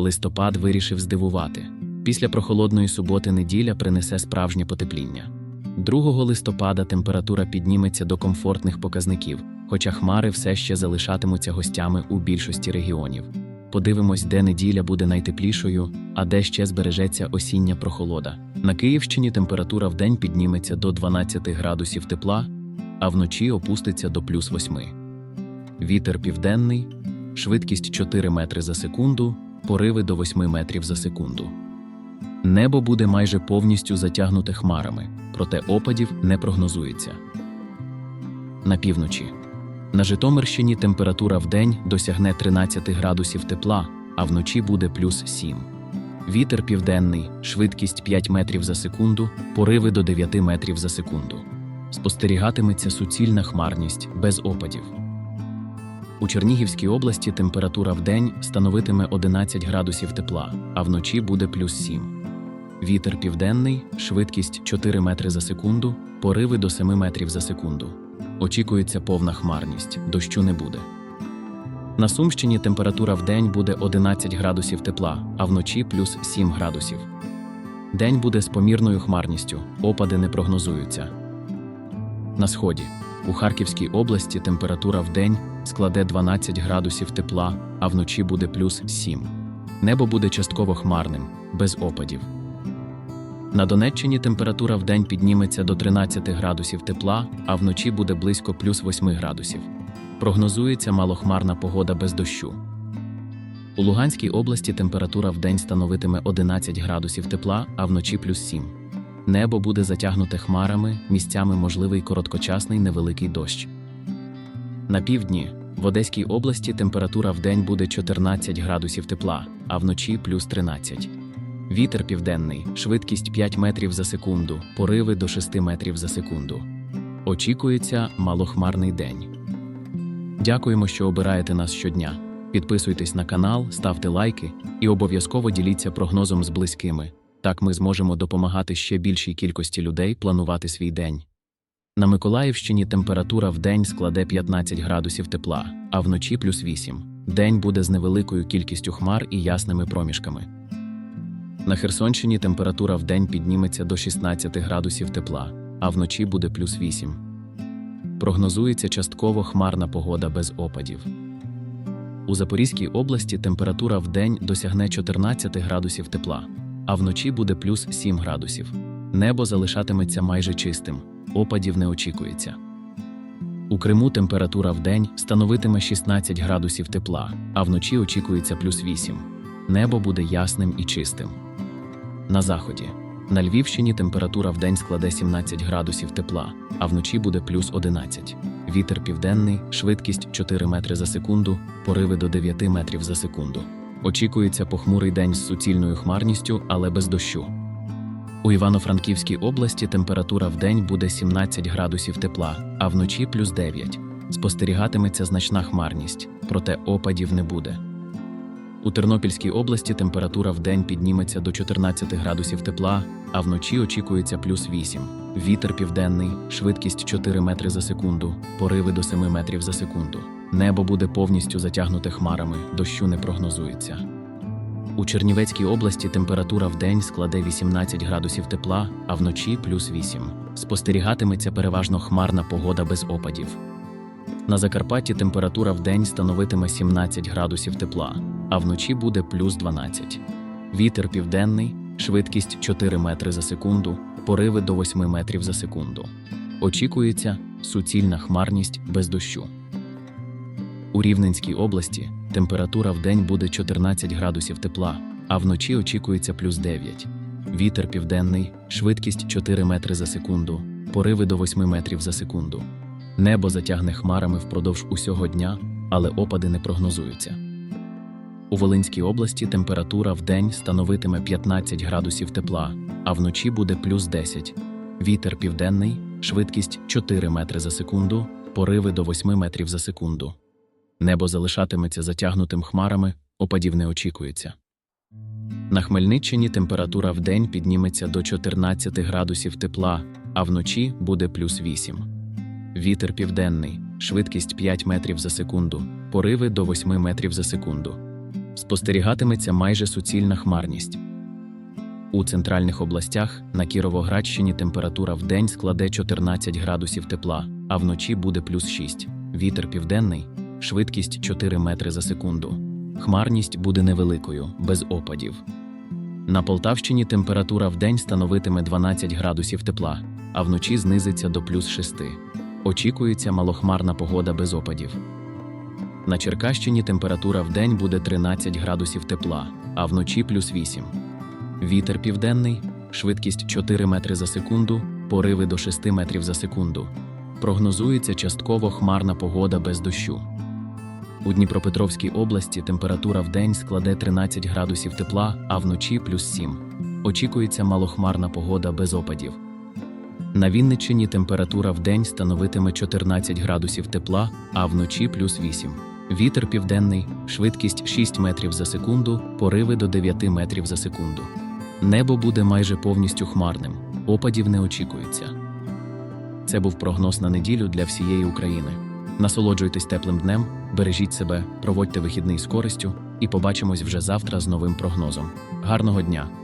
Листопад вирішив здивувати. Після прохолодної суботи неділя принесе справжнє потепління. 2 листопада температура підніметься до комфортних показників, хоча хмари все ще залишатимуться гостями у більшості регіонів. Подивимось, де неділя буде найтеплішою, а де ще збережеться осіння прохолода. На Київщині температура вдень підніметься до 12 градусів тепла, а вночі опуститься до плюс 8. Вітер південний, швидкість 4 метри за секунду, пориви до 8 метрів за секунду. Небо буде майже повністю затягнуте хмарами, проте опадів не прогнозується. На півночі. На Житомирщині температура вдень досягне 13 градусів тепла, а вночі буде плюс 7. Вітер південний, швидкість 5 метрів за секунду, пориви до 9 метрів за секунду. Спостерігатиметься суцільна хмарність без опадів. У Чернігівській області температура вдень становитиме 11 градусів тепла, а вночі буде плюс 7. Вітер південний, швидкість 4 метри за секунду, пориви до 7 метрів за секунду. Очікується повна хмарність, дощу не буде. На Сумщині температура вдень буде 11 градусів тепла, а вночі плюс 7 градусів. День буде з помірною хмарністю, опади не прогнозуються. На сході. У Харківській області температура вдень складе 12 градусів тепла, а вночі буде плюс 7. Небо буде частково хмарним, без опадів. На Донеччині температура вдень підніметься до 13 градусів тепла, а вночі буде близько плюс 8 градусів. Прогнозується малохмарна погода без дощу. У Луганській області температура вдень становитиме 11 градусів тепла, а вночі плюс 7. Небо буде затягнуте хмарами, місцями можливий короткочасний невеликий дощ. На півдні в Одеській області температура вдень буде 14 градусів тепла, а вночі плюс 13. Вітер південний, швидкість 5 метрів за секунду, пориви до 6 метрів за секунду. Очікується малохмарний день. Дякуємо, що обираєте нас щодня. Підписуйтесь на канал, ставте лайки і обов'язково діліться прогнозом з близькими. Так ми зможемо допомагати ще більшій кількості людей планувати свій день. На Миколаївщині температура в день складе 15 градусів тепла, а вночі плюс 8. День буде з невеликою кількістю хмар і ясними проміжками. На Херсонщині температура в день підніметься до 16 градусів тепла, а вночі буде плюс 8. Прогнозується частково хмарна погода без опадів. У Запорізькій області температура в день досягне 14 градусів тепла, а вночі буде плюс 7 градусів. Небо залишатиметься майже чистим, опадів не очікується. У Криму температура в день становитиме 16 градусів тепла, а вночі очікується плюс 8. Небо буде ясним і чистим. На заході. На Львівщині температура вдень складе 17 градусів тепла, а вночі буде плюс 11. Вітер південний, швидкість 4 метри за секунду, пориви до 9 метрів за секунду. Очікується похмурий день з суцільною хмарністю, але без дощу. У Івано-Франківській області температура вдень буде 17 градусів тепла, а вночі плюс 9. Спостерігатиметься значна хмарність, проте опадів не буде. У Тернопільській області температура вдень підніметься до 14 градусів тепла, а вночі очікується плюс 8. Вітер південний, швидкість 4 метри за секунду, пориви до 7 метрів за секунду. Небо буде повністю затягнуте хмарами, дощу не прогнозується. У Чернівецькій області температура вдень складе 18 градусів тепла, а вночі плюс 8. Спостерігатиметься переважно хмарна погода без опадів. На Закарпатті температура вдень становитиме 17 градусів тепла, а вночі буде плюс 12. Вітер південний, швидкість 4 метри за секунду, пориви до 8 метрів за секунду. Очікується суцільна хмарність без дощу. У Рівненській області температура вдень буде 14 градусів тепла, а вночі очікується плюс 9. Вітер південний, швидкість 4 метри за секунду, пориви до 8 метрів за секунду. Небо затягне хмарами впродовж усього дня, але опади не прогнозуються. У Волинській області температура вдень становитиме 15 градусів тепла, а вночі буде плюс 10. Вітер південний, швидкість 4 метри за секунду, пориви до 8 метрів за секунду. Небо залишатиметься затягнутим хмарами, опадів не очікується. На Хмельниччині температура вдень підніметься до 14 градусів тепла, а вночі буде плюс 8. Вітер південний, швидкість 5 метрів за секунду, пориви до 8 метрів за секунду. Спостерігатиметься майже суцільна хмарність. У центральних областях на Кіровоградщині температура в день складе 14 градусів тепла, а вночі буде плюс 6. Вітер південний, швидкість 4 метри за секунду. Хмарність буде невеликою, без опадів. На Полтавщині температура в день становитиме 12 градусів тепла, а вночі знизиться до плюс 6. Очікується малохмарна погода без опадів. На Черкащині температура в день буде 13 градусів тепла, а вночі плюс 8. Вітер південний, швидкість 4 метри за секунду, пориви до 6 метрів за секунду. Прогнозується частково хмарна погода без дощу. У Дніпропетровській області температура в день складе 13 градусів тепла, а вночі плюс 7. Очікується малохмарна погода без опадів. На Вінниччині температура в день становитиме 14 градусів тепла, а вночі плюс 8. Вітер південний, швидкість 6 метрів за секунду, пориви до 9 метрів за секунду. Небо буде майже повністю хмарним, опадів не очікується. Це був прогноз на неділю для всієї України. Насолоджуйтесь теплим днем, бережіть себе, проводьте вихідний з користю і побачимось вже завтра з новим прогнозом. Гарного дня!